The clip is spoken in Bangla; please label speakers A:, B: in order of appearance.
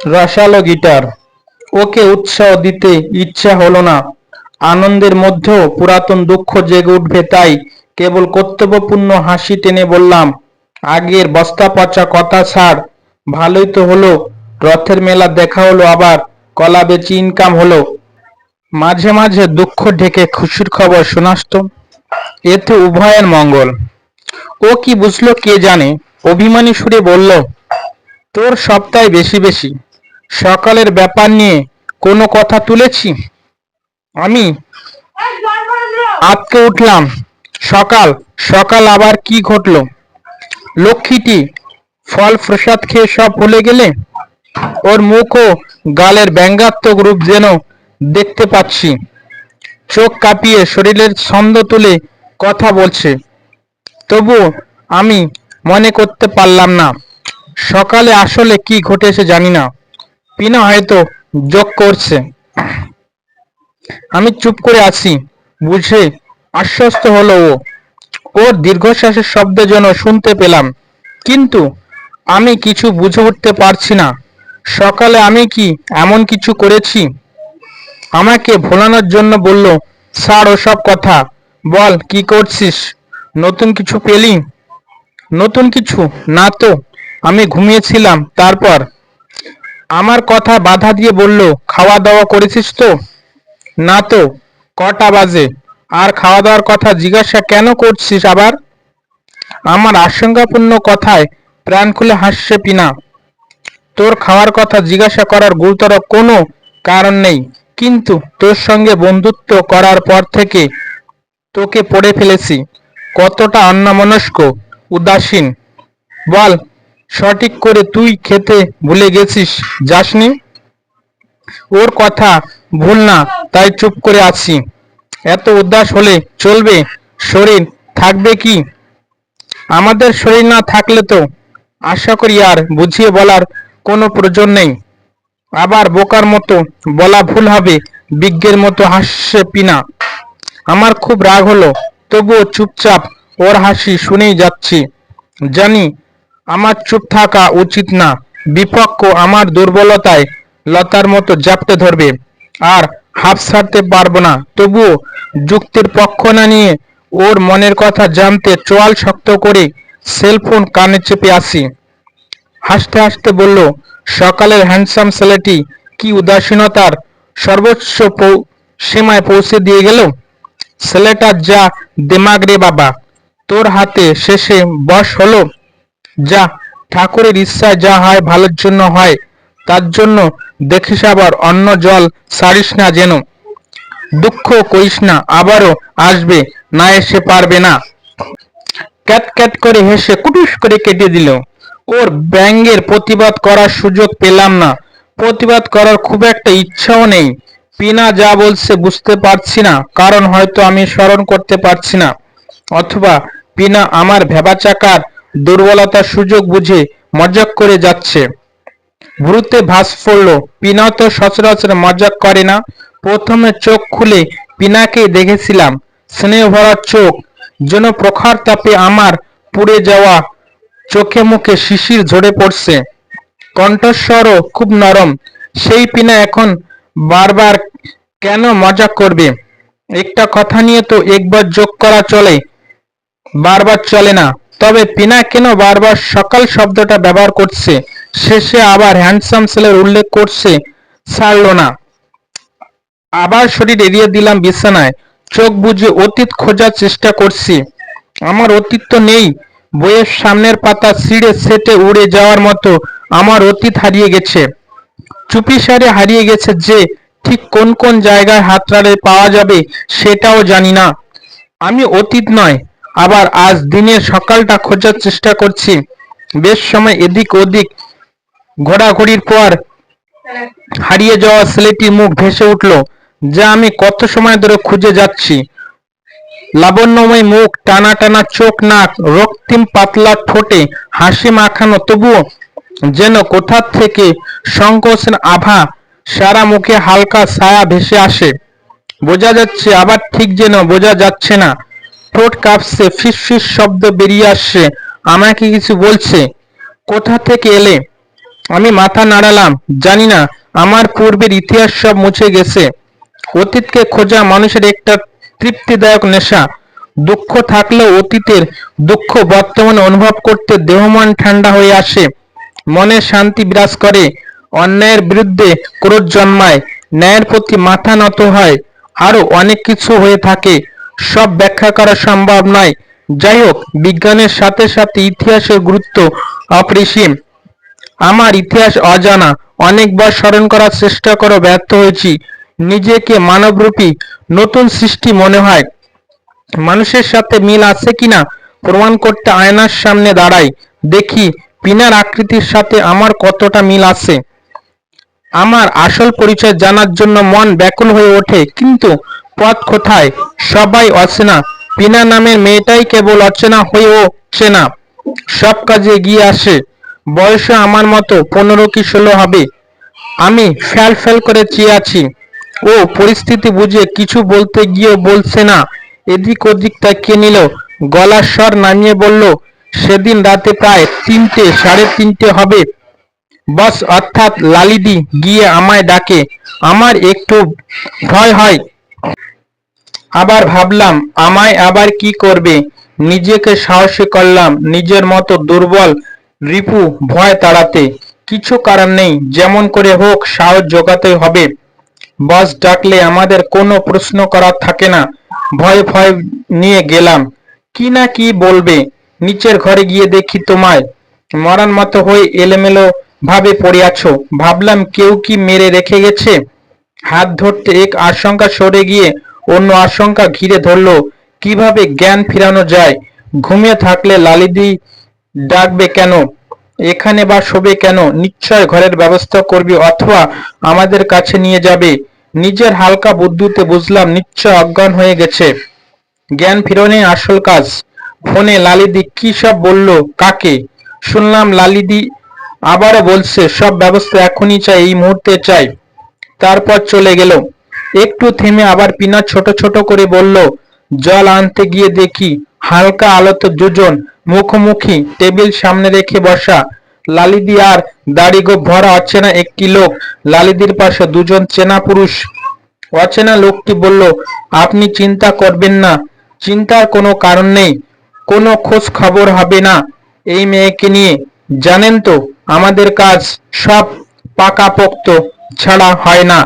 A: রসালো গিটার। ওকে উৎসাহ দিতে ইচ্ছা হলো না। আনন্দের মধ্যেও পুরাতন দুঃখ জেগে উঠবে তাই কেবল কর্তব্যপূর্ণ হাসি টেনে বললাম, আগের বস্তা পচা কথা ছাড়। ভালোই তো হলো। রথের মেলা দেখা হলো আবার। কলা বেচি ইনকাম হলো। মাঝে মাঝে দুঃখ ঢেকে খুশির খবর শোনাস তো এতে উভয়ের মঙ্গল। ও কি বুঝলো কে জানে? অভিমানী সুরে বলল, তোর সপ্তাহে বেশি বেশি। সকালের ব্যাপার নিয়ে কোনো কথা তুলেছি? আমি আজকে উঠলাম। সকাল সকাল আবার কি ঘটলো? লক্ষ্মীটি ফল প্রসাদ খেয়ে সব ভুলে গেলে ওর মুখ ও গালের ব্যঙ্গাত্মক রূপ যেন দেখতে পাচ্ছি। চোখ কাঁপিয়ে শরীরের ছন্দ তুলে কথা বলছে। তবু আমি মনে করতে পারলাম না, সকালে আসলে কি ঘটেছে জানি না। পিনা হয়তো যোগ করছে। আমি চুপ করে আছি, বুঝে আশ্বস্ত হলো ও। ওর দীর্ঘশ্বাসের শব্দ যেন শুনতে পেলাম, কিন্তু আমি কিছু বুঝে উঠতে পারছি না। সকালে আমি কি এমন কিছু করেছি? আমাকে ভোলানোর জন্য বলল, স্যার, ওসব কথা। বল, কি করছিস? নতুন কিছু পেলি? নতুন কিছু? না তো। আমি ঘুমিয়েছিলাম। তারপর? আমার কথা বাধা দিয়ে বলল খাওয়া দাওয়া করেছিস তো? না তো, কটা বাজে। আর খাওয়া দাওয়ার কথা জিজ্ঞাসা কেন করছিস আবার? আমার আশঙ্কাপূর্ণ কথায় প্রাণ খুলে হাসছে পিনা। তোর খাওয়ার কথা জিজ্ঞাসা করার গুরুতর কোনো কারণ নেই। কিন্তু তোর সঙ্গে বন্ধুত্ব করার পর থেকে তোকে পড়ে ফেলেছি। কতটা অন্যমনস্ক, উদাসীন। বল সঠিক করে তুই খেতে ভুলে গেছিস, যাসনি? ওর কথা ভুল না, তাই চুপ করে আছি। এত উদাস হলে চলবে? শরীর থাকবে কি? আমাদের শরীর না থাকলে তো আশা করি আর বুঝিয়ে বলার কোনো প্রয়োজন নেই। আবার বোকার মতো বলা ভুল হবে, বিজ্ঞের মতো হাসছে পিনা। আমার খুব রাগ হলো, তবুও চুপচাপ ওর হাসি শুনেই যাচ্ছি। জানি আমার চুপ থাকা উচিত না। বিপক্ষ আমার দুর্বলতায় লতার মতো জাপটে ধরবে। আর হাফ ছাড়তে পারব না। তবুও যুক্তির পক্ষ না নিয়ে ওর মনের কথা জানতে চোয়াল শক্ত করে সেলফোন কানে চেপে আসি। হাসতে হাসতে বলল, সকালের হ্যান্ডসাম ছেলেটি কি উদাসীনতার সর্বোচ্চ সীমায় পৌঁছে দিয়ে গেল? ছেলেটার যা দেমাগ রে বাবা, তোর হাতে শেষে বশ হলো? যা ঠাকুরের ইচ্ছা যা হয় ভালোর জন্য হয়, তার জন্য দেখিস আবার অন্য জল সারিস না যেন। দুঃখ করিস না, আবারও আসবে, না এসে পারবে না। ক্যাট ক্যাট করে হেসে কুটুস করে কেটে দিল। ওর ব্যঙ্গের প্রতিবাদ করার সুযোগ পেলাম না। প্রতিবাদ করার খুব একটা ইচ্ছাও নেই। পিনা যা বলছে বুঝতে পারছি না, কারণ হয়তো আমি স্মরণ করতে পারছি না। অথবা পিনা আমার ভেবাচাকার দুর্বলতার সুযোগ বুঝে মজাক করে যাচ্ছে। ভ্রুতে ভাস পড়ল পিনা তো সচরাচর মজাক করে না। প্রথমে চোখ খুলে পিনাকে দেখেছিলাম, স্নেহ ভরা চোখ, যেন প্রখর তাপে আমার পুড়ে যাওয়া চোখে মুখে শিশির ঝরে পড়ছে। কণ্ঠস্বরও খুব নরম, সেই পিনা এখন বারবার কেন মজা করবে? একটা কথা নিয়ে তো একবার যোগ করা চলে, বারবার চলে না। তবে পিনা কেন বারবার সকাল শব্দটা ব্যবহার করছে? শেষে আবার হ্যান্ডসাম ছেলের উল্লেখ করছে, ছাড়লো না। আবার শরীর এড়িয়ে দিলাম বিছানায়। চোখ বুজে অতীত খোঁজার চেষ্টা করছি। আমার অতীত তো নেই। বইয়ের সামনের পাতা ছিঁড়ে সেটে উড়ে যাওয়ার মতো আমার অতীত হারিয়ে গেছে। চুপি চুপিসারে হারিয়ে গেছে যে ঠিক কোন কোন জায়গায় হাতড়ালে পাওয়া যাবে সেটাও জানি না। আমি অতীত নয় আবার আজ দিনের সকালটা খোঁজার চেষ্টা করছি। বেশ সময় এদিক ওদিক ঘোরাঘুরির পর হারিয়ে যাওয়া ছেলেটির মুখ ভেসে উঠল, যা আমি কত সময় ধরে খুঁজে যাচ্ছি। লাবণ্যময় মুখ, টানা টানা চোখ, নাক, রক্তিম পাতলা ঠোঁটে হাসি মাখানো, তবুও যেন কোথা থেকে সংকোচের আভা সারা মুখে হালকা ছায়া ভেসে আসে। বোঝা যাচ্ছে আবার ঠিক যেন বোঝা যাচ্ছে না। ঠোঁট কাঁপছে, ফিস ফিস শব্দ বেরিয়ে আসছে, আমাকে কিছু বলছে, কোথা থেকে এলে? আমি মাথা নাড়ালাম, জানি না, আমার পূর্বের ইতিহাস সব মুছে গেছে। অতীতকে খোঁজা মানুষের একটা তৃপ্তিদায়ক নেশা। দুঃখ থাকলেও অতীতের দুঃখ বর্তমানে অনুভব করতে দেহমন ঠান্ডা হয়ে আসে। মনে শান্তি বিরাজ করে, অন্যায়ের বিরুদ্ধে ক্রোধ জন্মায়, ন্যায়ের প্রতি মাথা নত হয় আরও অনেক কিছু হয়ে থাকে। সব ব্যাখ্যা করা সম্ভব নয়। যাই হোক বিজ্ঞানের সাথে সাথে ইতিহাসের গুরুত্ব অপরিসীম। আমার ইতিহাস অজানা। অনেকবার স্মরণ করার চেষ্টা করে ব্যর্থ হয়েছি। নিজেকে মানবরূপী নতুন সৃষ্টি মনে হয়। মানুষের সাথে মিল আছে কিনা প্রমাণ করতে আয়নার সামনে দাঁড়াই। দেখি, পিনার আকৃতির সাথে আমার কতটা মিল আছে। আমার আসল পরিচয় জানার জন্য মন ব্যাকুল হয়ে ওঠে, কিন্তু পথ কোথায়? সবাই অচেনা। পিনা নামের মেয়েটাই কেবল অচেনা হয়েও চেনা। সব কাজে এগিয়ে আসে। বয়সে আমার মতো, পনেরো কি ষোলো হবে। আমি ফ্যাল ফ্যাল করে চেয়ে আছি। ও পরিস্থিতি বুঝে কিছু বলতে গিয়েও বলছে না। এদিক ওদিক তাকিয়ে নিল। গলার স্বর নামিয়ে বলল, সেদিন রাতে প্রায় তিনটে, সাড়ে তিনটে হবে। বস অর্থাৎ লালিদি গিয়ে আমায় ডাকে। আমার একটু ভয় হয়। আবার ভাবলাম, আমায় আবার কি করবে? নিজেকে সাহসী করলাম, নিজের মতো দুর্বল রিপু ভয় তাড়াতে। কিছু কারণ নেই, যেমন করে হোক সাহস জোগাতে হবে। বস ডাকলে আমাদের কোনো প্রশ্ন করার থাকে না। ভয় ভয় নিয়ে গেলাম। কি না কি বলবে? নিচের ঘরে গিয়ে দেখি তোমায়। মরার মতো হয়ে এলোমেলো ভাবে পড়ে আছো। ভাবলাম কেউ কি মেরে রেখে গেছে? হাত ধরতে এক আশঙ্কা সরে গিয়ে অন্য আশঙ্কা ঘিরে ধরলো, কীভাবে জ্ঞান ফিরানো যায়? ঘুমিয়ে থাকলে লালিদি ডাকবে কেন? এখানে বা শোবে কেন? নিশ্চয় ঘরের ব্যবস্থা করবে অথবা আমাদের কাছে নিয়ে যাবে। নিজের হালকা বুদ্ধিতে বুঝলাম নিশ্চয় অজ্ঞান হয়ে গেছে। জ্ঞান ফিরনে আসল কাজ। ফোনে লালিদি কি সব বলল, কাকে? শুনলাম লালিদি আবারও বলছে, সব ব্যবস্থা এখনই চাই, এই মুহূর্তে চাই। তারপর চলে গেল। একটু থেমে আবার পিনা ছোট ছোট করে বলল, জল আনতে গিয়ে দেখি হালকা আলোতে দুজন মুখোমুখি টেবিল সামনে রেখে বসা। লালিদি আর দাড়ি গোপ ভরা অচেনা একটি লোক। লালিদির পাশে দুজন চেনা পুরুষ। অচেনা লোকটি বলল, আপনি চিন্তা করবেন না, চিন্তার কোনো কারণ নেই, কোনো খোঁজ খবর হবে না। এই মেয়েকে নিয়ে জানেন তো, আমাদের কাজ সব পাকাপোক্ত ছাড়া হয় না।